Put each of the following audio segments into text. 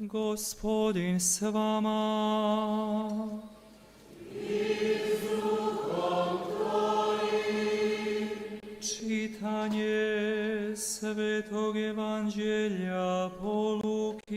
Gospodin s vama. Čitanje Svetog po Luki.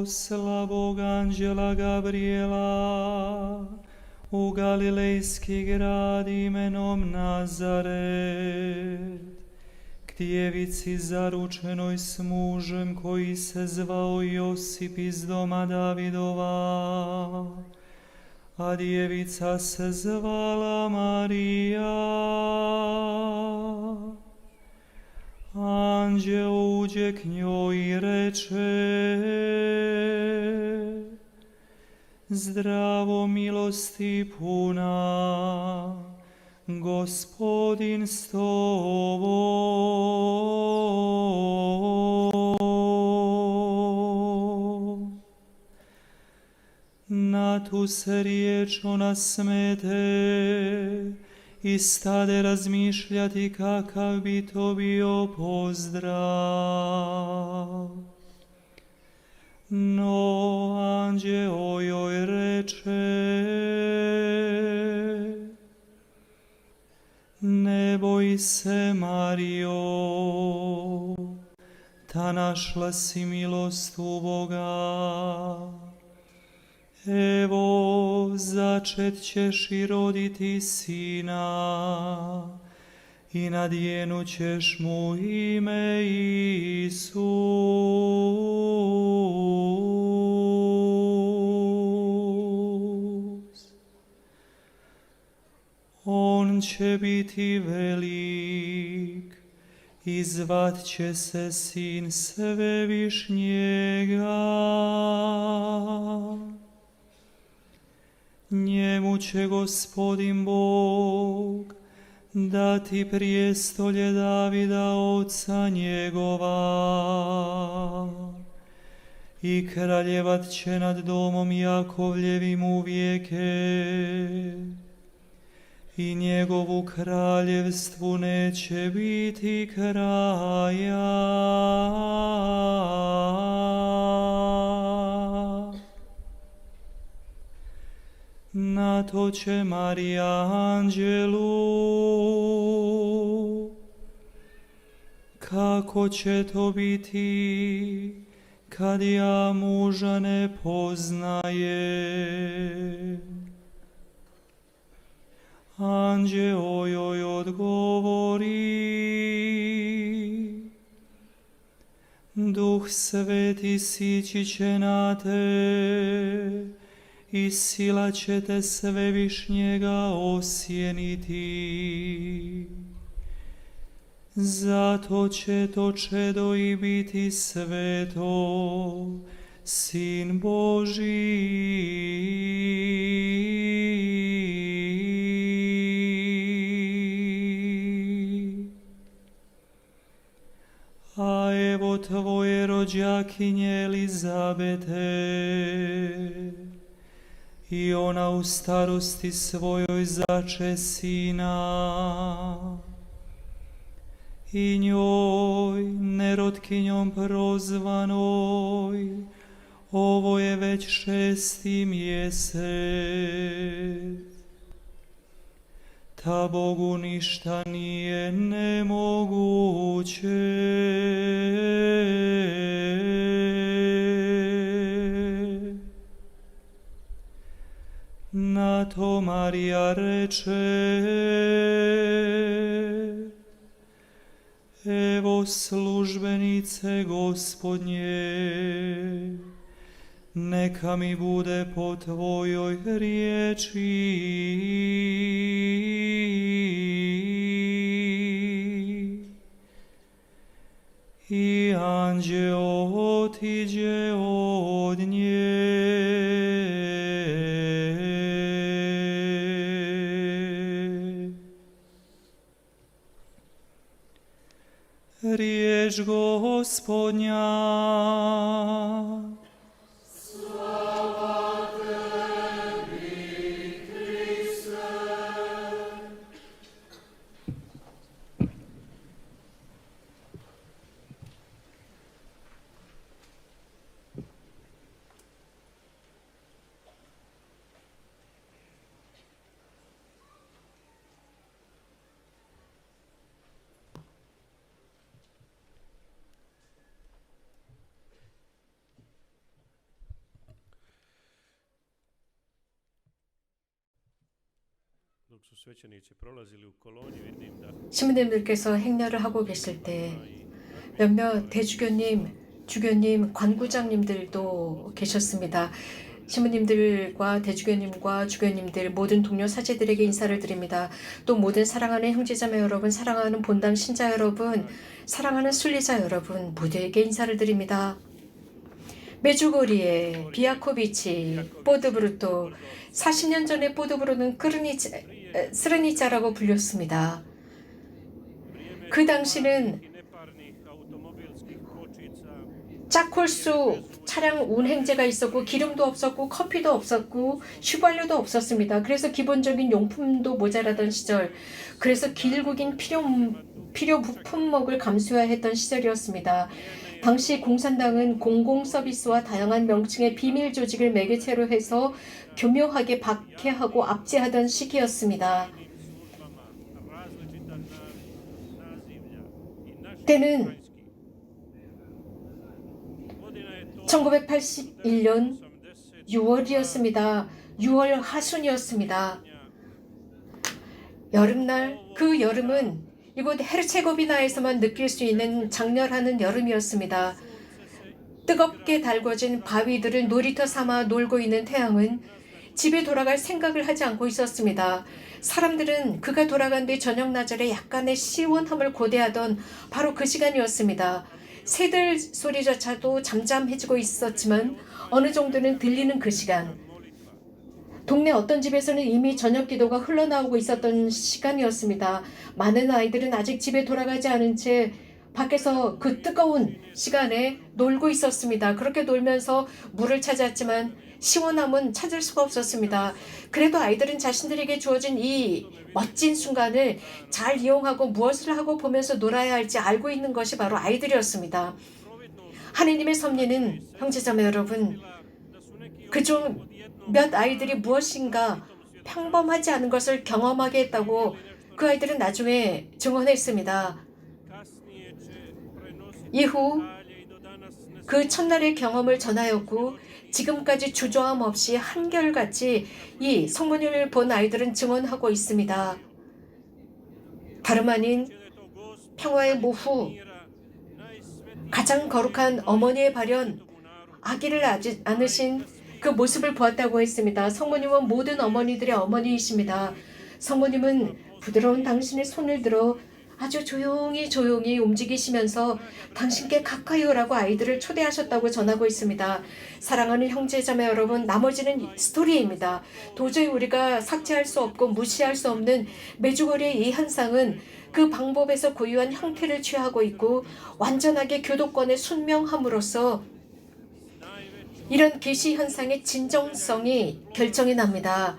posla Bog anđela Gabriela u Galilejski grad imenom Nazaret, k djevici zaručenoj s mužem koji se zvao Josip iz doma Davidova, a djevica se zvala Marija. Anđeo uđe k njoj i reče, Zdravo milosti puna, Gospodin s tobom. Na tu se riječ ona smete i stade razmišljati kakav bi to bio pozdrav. No, anđeo joj reče, ne boj se, Mario, ta našla si milost u Boga. Evo, začet ćeš i roditi sina, i nadjenut ćeš mu ime Isus. On će biti velik i zvat će se sin svevišnjega. Njemu će gospodin Bog dati prijestolje Davida oca njegova i kraljevat će nad domom Jakovljevim uvijeke i njegovu kraljevstvu neće biti kraja. Na to će Marija anđelu, kako će to biti, kad ja muža ne poznaje. Anđeo joj odgovori, Duh sveti sići će na te, i sila će te svevišnjega osjeniti. Zato će to čedo i biti sveto, Sin Boži. A evo tvoje rođakinje Elizabete, i ona u starosti svojoj zače sina. I njoj, nerotkinjom prozvanoj, ovo je već šesti mjesec. Ta Bogu ništa nije nemoguće. To Marija reče, Evo službenice gospodnje, neka mi bude po Tvojoj riječi. I anđeo otiđe od nje. Господня. 신부님들께서 행렬을 하고 계실 때 몇몇 대주교님, 주교님, 관구장님들도 계셨습니다. 신부님들과 대주교님과 주교님들 모든 동료 사제들에게 인사를 드립니다. 또 모든 사랑하는 형제자매 여러분, 사랑하는 본당 신자 여러분, 사랑하는 순리자 여러분 모두에게 인사를 드립니다. 메주고리에 비아코비치, 보드브루토 40년 전에 보드브루는 크르니차, 에, 스르니차라고 불렸습니다. 그 당시는 짝홀수 차량 운행제가 있었고 기름도 없었고 커피도 없었고 휘발유도 없었습니다. 그래서 기본적인 용품도 모자라던 시절, 그래서 길국인 필요 필요 부품목을 감수해야 했던 시절이었습니다. 당시 공산당은 공공 서비스와 다양한 명칭의 비밀 조직을 매개체로 해서 교묘하게 박해하고 압제하던 시기였습니다. 때는 vanjski. Godina je to 1981년 80 6월이었습니다. 6월 하순이었습니다. 여름날 그 여름은 이곳 헤르체고비나에서만 느낄 수 있는 장렬하는 여름이었습니다. 뜨겁게 달궈진 바위들을 놀이터 삼아 놀고 있는 태양은 집에 돌아갈 생각을 하지 않고 있었습니다. 사람들은 그가 돌아간 뒤 저녁 나절에 약간의 시원함을 고대하던 바로 그 시간이었습니다. 새들 소리조차도 잠잠해지고 있었지만 어느 정도는 들리는 그 시간. 동네 어떤 집에서는 이미 저녁 기도가 흘러나오고 있었던 시간이었습니다. 많은 아이들은 아직 집에 돌아가지 않은 채 밖에서 그 뜨거운 시간에 놀고 있었습니다. 그렇게 놀면서 물을 찾았지만 시원함은 찾을 수가 없었습니다. 그래도 아이들은 자신들에게 주어진 이 멋진 순간을 잘 이용하고 무엇을 하고 보면서 놀아야 할지 알고 있는 것이 바로 아이들이었습니다. 하느님의 섭리는 형제자매 여러분, 그중 몇 아이들이 무엇인가 평범하지 않은 것을 경험하게 했다고 그 아이들은 나중에 증언했습니다. 이후 그 첫날의 경험을 전하였고 지금까지 주저함 없이 한결같이 이 성모님을 본 아이들은 증언하고 있습니다. 다름 아닌 평화의 모후 가장 거룩한 어머니의 발현. 아기를 아지 않으신 그 모습을 보았다고 했습니다. 성모님은 모든 어머니들의 어머니이십니다. 성모님은 부드러운 당신의 손을 들어 아주 조용히 조용히 움직이시면서 당신께 가까이 오라고 아이들을 초대하셨다고 전하고 있습니다. 사랑하는 형제자매 여러분, 나머지는 스토리입니다. 도저히 우리가 삭제할 수 없고 무시할 수 없는 메주거리의 이 현상은 그 방법에서 고유한 형태를 취하고 있고 완전하게 교도권에 순명함으로써 이런 계시 현상의 진정성이 결정이 납니다.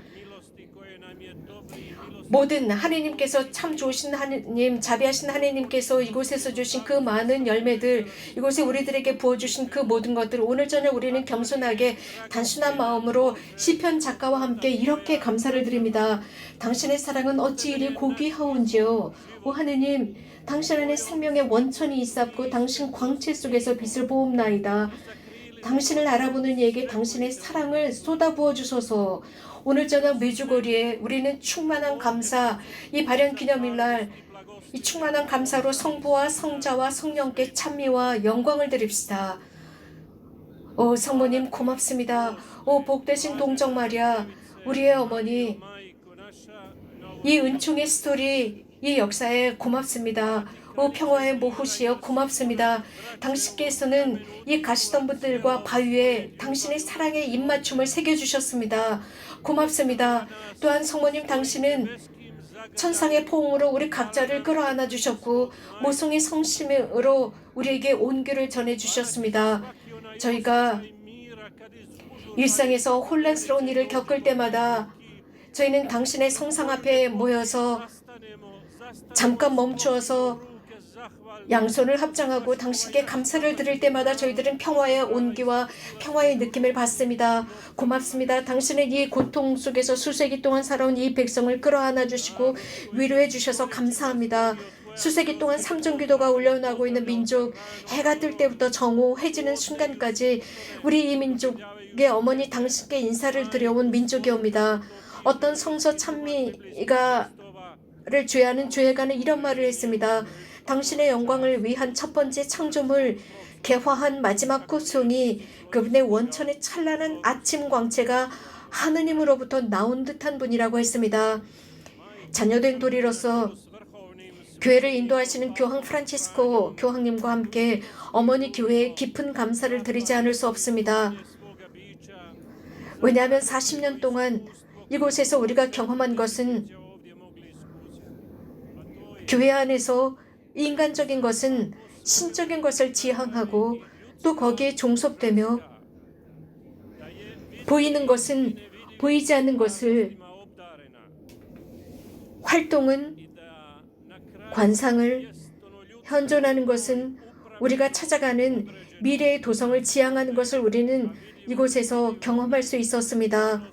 모든 하느님께서 참 좋으신 하느님, 자비하신 하느님께서 이곳에서 주신 그 많은 열매들, 이곳에 우리들에게 부어주신 그 모든 것들, 오늘 저녁 우리는 겸손하게 단순한 마음으로 시편 작가와 함께 이렇게 감사를 드립니다. 당신의 사랑은 어찌 이리 고귀하온지요. 오 하느님, 당신 안에 생명의 원천이 있었고 당신 광채 속에서 빛을 보옵나이다. 당신을 알아보는 이에게 당신의 사랑을 쏟아부어 주소서. 오늘 저녁 메주거리에 우리는 충만한 감사, 이 발현 기념일날 이 충만한 감사로 성부와 성자와 성령께 찬미와 영광을 드립시다. 오 성모님 고맙습니다. 오 복되신 동정 마리아 우리의 어머니 이 은총의 스토리 이 역사에 고맙습니다. 오 평화의 모후시여 고맙습니다. 당신께서는 이 가시던 분들과 바위에 당신의 사랑의 입맞춤을 새겨주셨습니다. 고맙습니다. 또한 성모님 당신은 천상의 포옹으로 우리 각자를 끌어안아 주셨고 모성의 성심으로 우리에게 온기를 전해 주셨습니다. 저희가 일상에서 혼란스러운 일을 겪을 때마다 저희는 당신의 성상 앞에 모여서 잠깐 멈추어서 양손을 합장하고 당신께 감사를 드릴 때마다 저희들은 평화의 온기와 평화의 느낌을 받습니다. 고맙습니다. 당신은 이 고통 속에서 수세기 동안 살아온 이 백성을 끌어안아 주시고 위로해 주셔서 감사합니다. 수세기 동안 삼중기도가 울려나고 있는 민족, 해가 뜰 때부터 정오, 해지는 순간까지 우리 이 민족의 어머니 당신께 인사를 드려온 민족이옵니다. 어떤 성서 찬미가 를 죄하는 죄가는 이런 말을 했습니다. 당신의 영광을 위한 첫 번째 창조물 개화한 마지막 고송이 그분의 원천의 찬란한 아침 광채가 하느님으로부터 나온 듯한 분이라고 했습니다. 자녀된 도리로서 교회를 인도하시는 교황 프란치스코 교황님과 함께 어머니 교회에 깊은 감사를 드리지 않을 수 없습니다. 왜냐하면 40년 동안 이곳에서 우리가 경험한 것은 교회 안에서 인간적인 것은 신적인 것을 지향하고 또 거기에 종속되며 보이는 것은 보이지 않는 것을 활동은 관상을 현존하는 것은 우리가 찾아가는 미래의 도성을 지향하는 것을 우리는 이곳에서 경험할 수 있었습니다.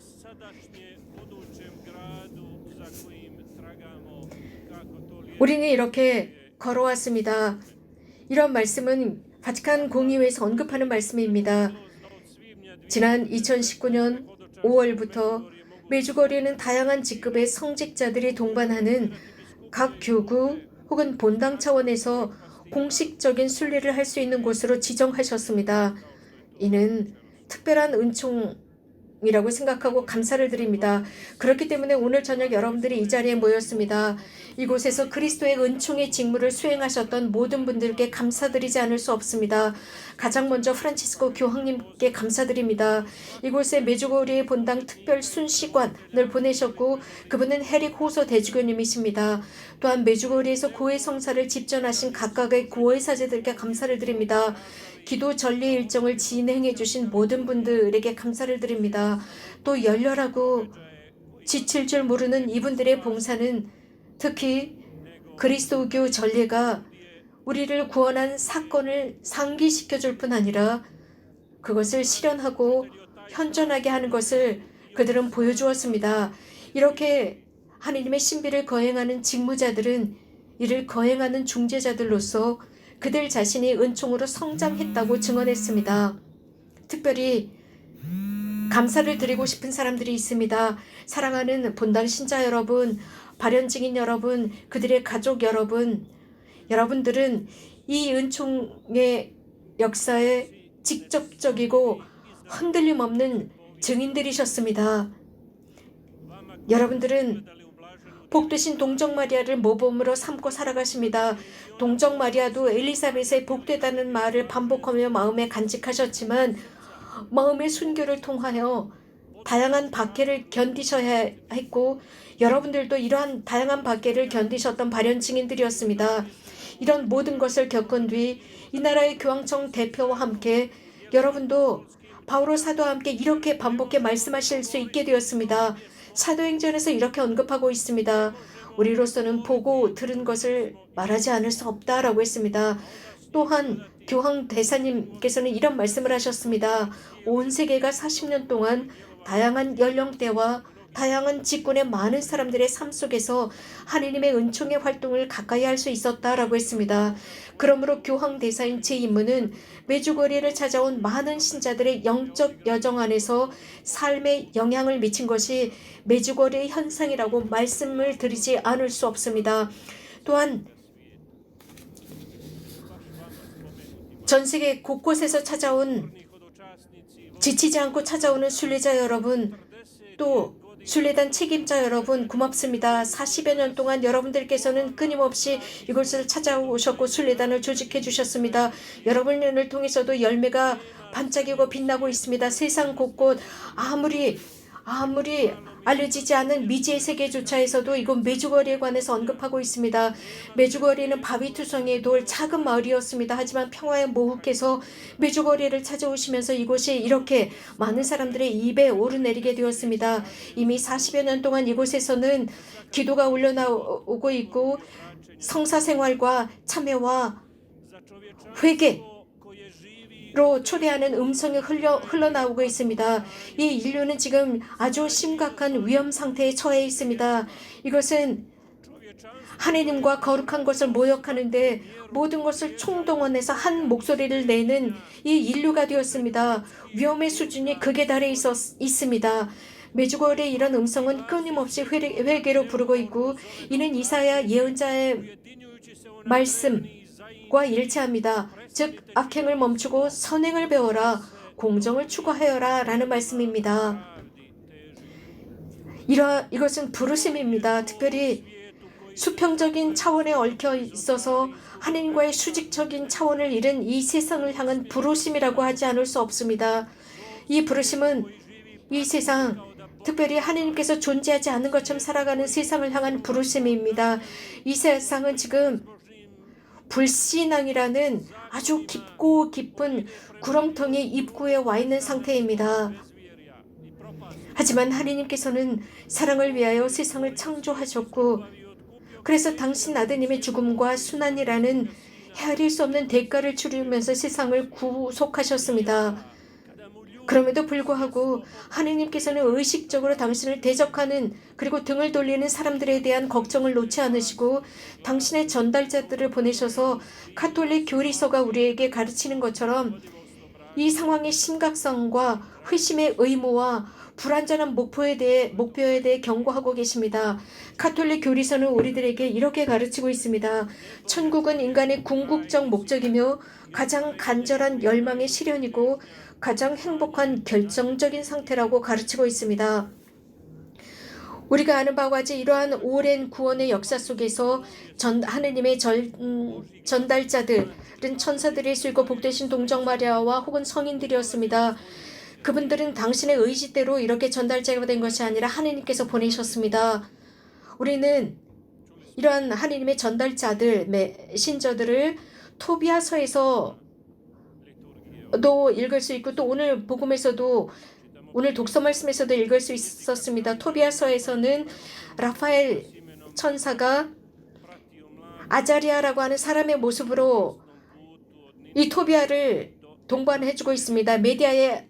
우리는 이렇게 걸어왔습니다. 이런 말씀은 바티칸 공의회에서 언급하는 말씀입니다. 지난 2019년 5월부터 매주 거리는 다양한 직급의 성직자들이 동반하는 각 교구 혹은 본당 차원에서 공식적인 순례를 할 수 있는 곳으로 지정하셨습니다. 이는 특별한 은총이라고 생각하고 감사를 드립니다. 그렇기 때문에 오늘 저녁 여러분들이 이 자리에 모였습니다. 이곳에서 그리스도의 은총의 직무를 수행하셨던 모든 분들께 감사드리지 않을 수 없습니다. 가장 먼저 프란치스코 교황님께 감사드립니다. 이곳에 메주고리의 본당 특별 순시관을 보내셨고 그분은 헤릭 호소 대주교님이십니다. 또한 메주고리에서 고해 성사를 집전하신 각각의 고해 사제들께 감사를 드립니다. 기도 전리 일정을 진행해 주신 모든 분들에게 감사를 드립니다. 또 열렬하고 지칠 줄 모르는 이분들의 봉사는 특히 그리스도교 전례가 우리를 구원한 사건을 상기시켜 줄 뿐 아니라 그것을 실현하고 현존하게 하는 것을 그들은 보여주었습니다. 이렇게 하느님의 신비를 거행하는 직무자들은 이를 거행하는 중재자들로서 그들 자신이 은총으로 성장했다고 증언했습니다. 특별히 감사를 드리고 싶은 사람들이 있습니다. 사랑하는 본당 신자 여러분, 발현 증인 여러분, 그들의 가족 여러분, 여러분들은 이 은총의 역사에 직접적이고 흔들림 없는 증인들이셨습니다. 여러분들은 복되신 동정 마리아를 모범으로 삼고 살아가십니다. 동정 마리아도 엘리사벳의 복되다는 말을 반복하며 마음에 간직하셨지만 마음의 순교를 통하여 다양한 박해를 견디셔야 했고 여러분들도 이러한 다양한 박해를 견디셨던 발현 증인들이었습니다. 이런 모든 것을 겪은 뒤 이 나라의 교황청 대표와 함께 여러분도 바오로 사도와 함께 이렇게 반복해 말씀하실 수 있게 되었습니다. 사도행전에서 이렇게 언급하고 있습니다. 우리로서는 보고 들은 것을 말하지 않을 수 없다라고 했습니다. 또한 교황 대사님께서는 이런 말씀을 하셨습니다. 온 세계가 40년 동안 다양한 연령대와 다양한 직군의 많은 사람들의 삶 속에서 하느님의 은총의 활동을 가까이 할 수 있었다라고 했습니다. 그러므로 교황 대사인 제 임무는 매주거리를 찾아온 많은 신자들의 영적 여정 안에서 삶에 영향을 미친 것이 매주거리의 현상이라고 말씀을 드리지 않을 수 없습니다. 또한 전 세계 곳곳에서 찾아온 지치지 않고 찾아오는 순례자 여러분, 또 순례단 책임자 여러분 고맙습니다. 40여 년 동안 여러분들께서는 끊임없이 이곳을 찾아오셨고 순례단을 조직해 주셨습니다. 여러분을 통해서도 열매가 반짝이고 빛나고 있습니다. 세상 곳곳 아무리 아무리 알려지지 않은 미지의 세계조차에서도 이곳 메주거리에 관해서 언급하고 있습니다. 메주거리는 바위투성이의 돌 작은 마을이었습니다. 하지만 평화에 모국해서 메주거리를 찾아오시면서 이곳이 이렇게 많은 사람들의 입에 오르내리게 되었습니다. 이미 40여 년 동안 이곳에서는 기도가 올려나오고 있고 성사 생활과 참여와 회개 로 초대하는 음성이 흘러, 흘러나오고 있습니다. 이 인류는 지금 아주 심각한 위험 상태에 처해 있습니다. 이것은 하느님과 거룩한 것을 모욕하는데 모든 것을 총동원해서 한 목소리를 내는 이 인류가 되었습니다. 위험의 수준이 극에 달해 있었, 있습니다. 메주거리의 이런 음성은 끊임없이 회, 회개 로 부르고 있고 이는 이사야 예언자의 말씀과 일치합니다. 즉 악행을 멈추고 선행을 배워라 공정을 추구하여라 라는 말씀입니다. 이러, 이것은 부르심입니다. 특별히 수평적인 차원에 얽혀 있어서 하나님과의 수직적인 차원을 잃은 이 세상을 향한 부르심이라고 하지 않을 수 없습니다. 이 부르심은 이 세상 특별히 하나님께서 존재하지 않는 것처럼 살아가는 세상을 향한 부르심입니다. 이 세상은 지금 불신앙이라는 아주 깊고 깊은 구렁텅이 입구에 와 있는 상태입니다. 하지만 하나님께서는 사랑을 위하여 세상을 창조하셨고 그래서 당신 아드님의 죽음과 순환이라는 헤아릴 수 없는 대가를 치르면서 세상을 구속하셨습니다. 그럼에도 불구하고 하느님께서는 의식적으로 당신을 대적하는 그리고 등을 돌리는 사람들에 대한 걱정을 놓지 않으시고 당신의 전달자들을 보내셔서 카톨릭 교리서가 우리에게 가르치는 것처럼 이 상황의 심각성과 회심의 의무와 불완전한 목표에 대해 목표에 대해 경고하고 계십니다. 카톨릭 교리서는 우리들에게 이렇게 가르치고 있습니다. 천국은 인간의 궁극적 목적이며 가장 간절한 열망의 실현이고 가장 행복한 결정적인 상태라고 가르치고 있습니다. 우리가 아는 바와 같이 이러한 오랜 구원의 역사 속에서 전 하느님의 절, 음, 전달자들은 천사들이 쓰고 복되신 동정 마리아와 혹은 성인들이었습니다. 그분들은 당신의 의지대로 이렇게 전달자가 된 것이 아니라 하느님께서 보내셨습니다. 우리는 이러한 하느님의 전달자들, 메신저들을 토비아서에서 도 읽을 수 있고 또 오늘 복음에서도 오늘 독서 말씀에서도 읽을 수 있었습니다. 토비아서에서는 라파엘 천사가 아자리아라고 하는 사람의 모습으로 이 토비아를 동반해 주고 있습니다. 메디아의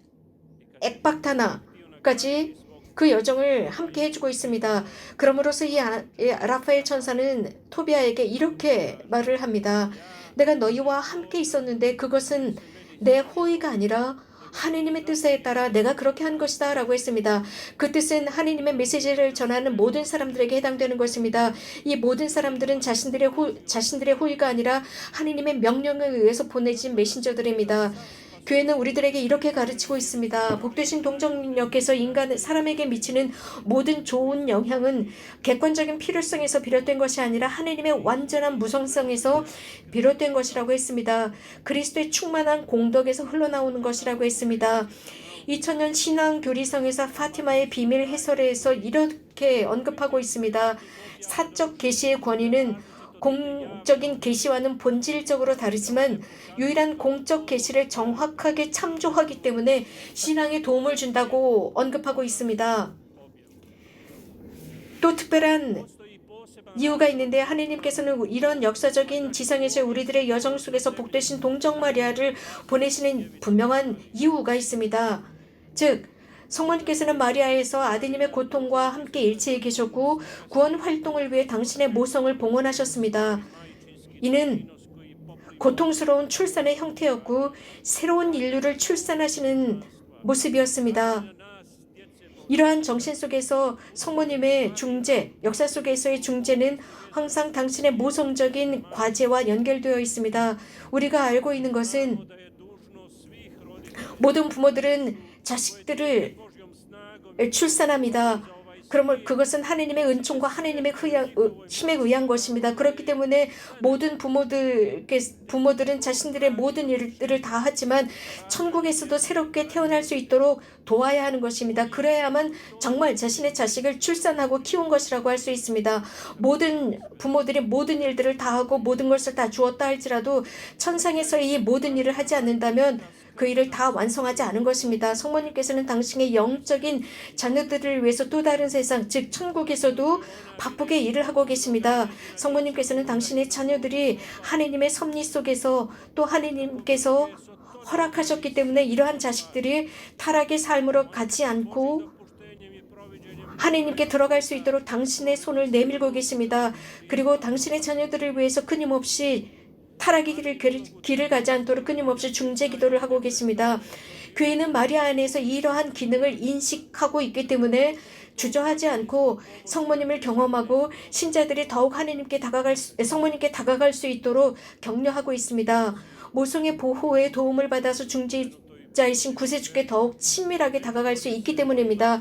엑박타나까지 그 여정을 함께 해주고 있습니다. 그러므로서 이 아- 이 라파엘 천사는 토비아에게 이렇게 말을 합니다. 내가 너희와 함께 있었는데 그것은 내 호의가 아니라 하느님의 뜻에 따라 내가 그렇게 한 것이다 라고 했습니다. 그 뜻은 하느님의 메시지를 전하는 모든 사람들에게 해당되는 것입니다. 이 모든 사람들은 자신들의 호, 자신들의 호의가 아니라 하느님의 명령에 의해서 보내진 메신저들입니다. 교회는 우리들에게 이렇게 가르치고 있습니다. 복되신 동정력께서 인간 사람에게 미치는 모든 좋은 영향은 객관적인 필요성에서 비롯된 것이 아니라 하느님의 완전한 무성성에서 비롯된 것이라고 했습니다. 그리스도의 충만한 공덕에서 흘러나오는 것이라고 했습니다. 2000년 신앙 교리성에서 파티마의 비밀 해설에서 이렇게 언급하고 있습니다. 사적 계시의 권위는 공적인 계시와는 본질적으로 다르지만 유일한 공적 계시를 정확하게 참조하기 때문에 신앙에 도움을 준다고 언급하고 있습니다. 또 특별한 이유가 있는데 하느님께서는 이런 역사적인 지상에서 우리들의 여정 속에서 복되신 동정 마리아를 보내시는 분명한 이유가 있습니다. 즉 성모님께서는 마리아에서 아드님의 고통과 함께 일치해 계셨고 구원 활동을 위해 당신의 모성을 봉헌하셨습니다. 이는 고통스러운 출산의 형태였고 새로운 인류를 출산하시는 모습이었습니다. 이러한 정신 속에서 성모님의 중재, 역사 속에서의 중재는 항상 당신의 모성적인 과제와 연결되어 있습니다. 우리가 알고 있는 것은 모든 부모들은 자식들을 출산합니다. 그러면 그것은 하나님의 은총과 하나님의 의한, 힘에 의한 것입니다. 그렇기 때문에 모든 부모들 부모들은 자신들의 모든 일들을 다 하지만 천국에서도 새롭게 태어날 수 있도록 도와야 하는 것입니다. 그래야만 정말 자신의 자식을 출산하고 키운 것이라고 할 수 있습니다. 모든 부모들이 모든 일들을 다 하고 모든 것을 다 주었다 할지라도 천상에서 이 모든 일을 하지 않는다면 그 일을 다 완성하지 않은 것입니다. 성모님께서는 당신의 영적인 자녀들을 위해서 또 다른 세상, 즉 천국에서도 바쁘게 일을 하고 계십니다. 성모님께서는 당신의 자녀들이 하느님의 섭리 속에서 또 하느님께서 허락하셨기 때문에 이러한 자식들이 타락의 삶으로 가지 않고 하느님께 들어갈 수 있도록 당신의 손을 내밀고 계십니다. 그리고 당신의 자녀들을 위해서 끊임없이 타락의 길을, 길을, 길을 가지 않도록 끊임없이 중재 기도를 하고 계십니다. 교회는 마리아 안에서 이러한 기능을 인식하고 있기 때문에 주저하지 않고 성모님을 경험하고 신자들이 더욱 하느님께 다가갈 수, 성모님께 다가갈 수 있도록 격려하고 있습니다. 모성의 보호에 도움을 받아서 중재자이신 구세주께 더욱 친밀하게 다가갈 수 있기 때문입니다.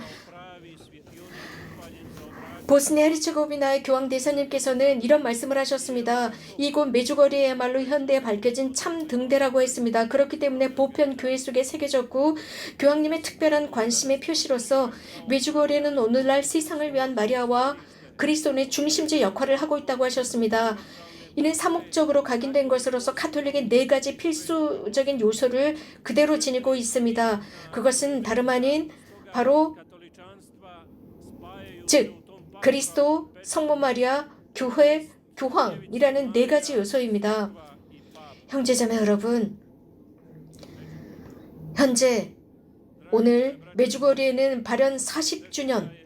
보스니아 헤르체고비나의 교황 대사님께서는 이런 말씀을 하셨습니다. 이곳 메주거리에야말로 현대에 밝혀진 참 등대라고 했습니다. 그렇기 때문에 보편 교회 속에 새겨졌고 교황님의 특별한 관심의 표시로서 메주거리는 오늘날 세상을 위한 마리아와 그리스도의 중심지 역할을 하고 있다고 하셨습니다. 이는 사목적으로 각인된 것으로서 카톨릭의 네 가지 필수적인 요소를 그대로 지니고 있습니다. 그것은 다름 아닌 바로 즉 그리스도, 성모 마리아, 교회, 교황이라는 네 가지 요소입니다. 형제자매 여러분, 현재 오늘 메주거리에는 발현 40주년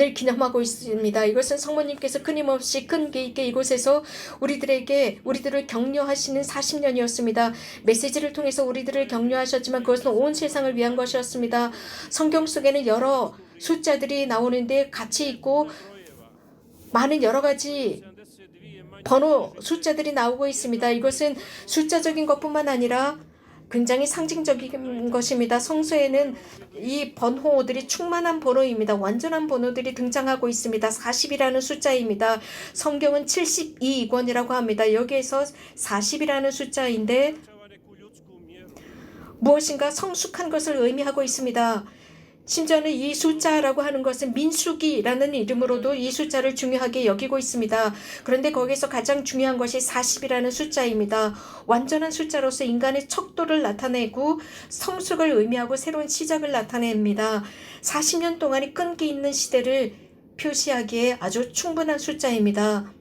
을 기념하고 있습니다. 이것은 성모님께서 끊임없이 끈기 있게 이곳에서 우리들에게 우리들을 격려하시는 40년이었습니다. 메시지를 통해서 우리들을 격려하셨지만 그것은 온 세상을 위한 것이었습니다. 성경 속에는 여러 숫자들이 나오는데 같이 있고 많은 여러 가지 번호 숫자들이 나오고 있습니다. 이것은 숫자적인 것뿐만 아니라 굉장히 상징적인 것입니다. 성서에는 이 번호들이 충만한 번호입니다. 완전한 번호들이 등장하고 있습니다. 40이라는 숫자입니다. 성경은 72권이라고 합니다. 여기에서 40이라는 숫자인데 무엇인가 성숙한 것을 의미하고 있습니다. 심지어는 이 숫자라고 하는 것은 민수기라는 이름으로도 이 숫자를 중요하게 여기고 있습니다. 그런데 거기서 가장 중요한 것이 40이라는 숫자입니다. 완전한 숫자로서 인간의 척도를 나타내고 성숙을 의미하고 새로운 시작을 나타냅니다. 40년 동안의 끈기 있는 시대를 표시하기에 아주 충분한 숫자입니다.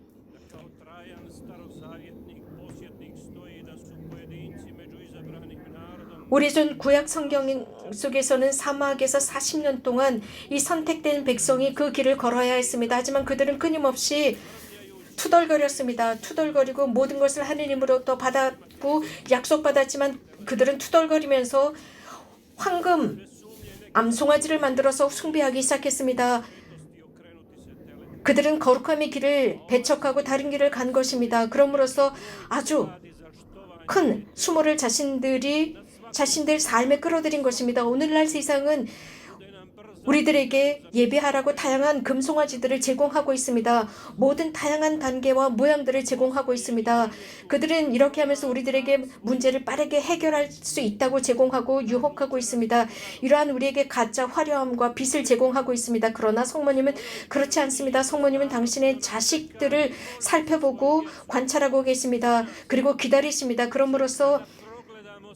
Narodom 오래전 구약 성경 속에서는 사막에서 40년 동안 이 선택된 백성이 그 길을 걸어야 했습니다. 하지만 그들은 끊임없이 투덜거렸습니다. 투덜거리고 모든 것을 하느님으로부터 받았고 약속받았지만 그들은 투덜거리면서 황금 암송아지를 만들어서 숭배하기 시작했습니다. 그들은 거룩함의 길을 배척하고 다른 길을 간 것입니다. 그러므로써 아주 큰 수모를 자신들이 자신들 삶에 끌어들인 것입니다. 오늘날 세상은 우리들에게 예배하라고 다양한 금송아지들을 제공하고 있습니다. 모든 다양한 단계와 모양들을 제공하고 있습니다. 그들은 이렇게 하면서 우리들에게 문제를 빠르게 해결할 수 있다고 제공하고 유혹하고 있습니다. 이러한 우리에게 가짜 화려함과 빛을 제공하고 있습니다. 그러나 성모님은 그렇지 않습니다. 성모님은 당신의 자식들을 살펴보고 관찰하고 계십니다. 그리고 기다리십니다. 그럼으로써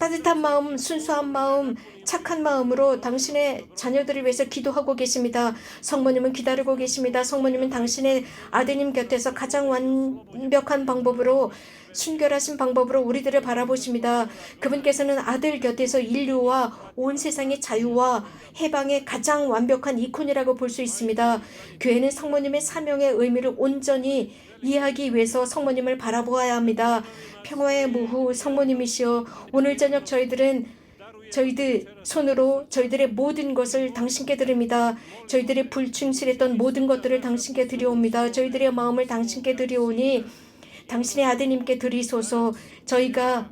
따뜻한 마음, 순수한 마음, 착한 마음으로 당신의 자녀들을 위해서 기도하고 계십니다. 성모님은 기다리고 계십니다. 성모님은 당신의 아드님 곁에서 가장 완벽한 방법으로 순결하신 방법으로 우리들을 바라보십니다. 그분께서는 아들 곁에서 인류와 온 세상의 자유와 해방의 가장 완벽한 이콘이라고 볼 수 있습니다. 교회는 성모님의 사명의 의미를 온전히 이해하기 위해서 성모님을 바라보아야 합니다. 평화의 무후 성모님이시여 오늘 저녁 저희들은 저희들 손으로 저희들의 모든 것을 당신께 드립니다. 저희들의 불충실했던 모든 것들을 당신께 드리옵니다. 저희들의 마음을 당신께 드리오니 당신의 아드님께 드리소서 저희가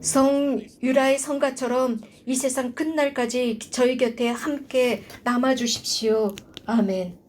성 유라의 성가처럼 이 세상 끝날까지 저희 곁에 함께 남아 주십시오. 아멘.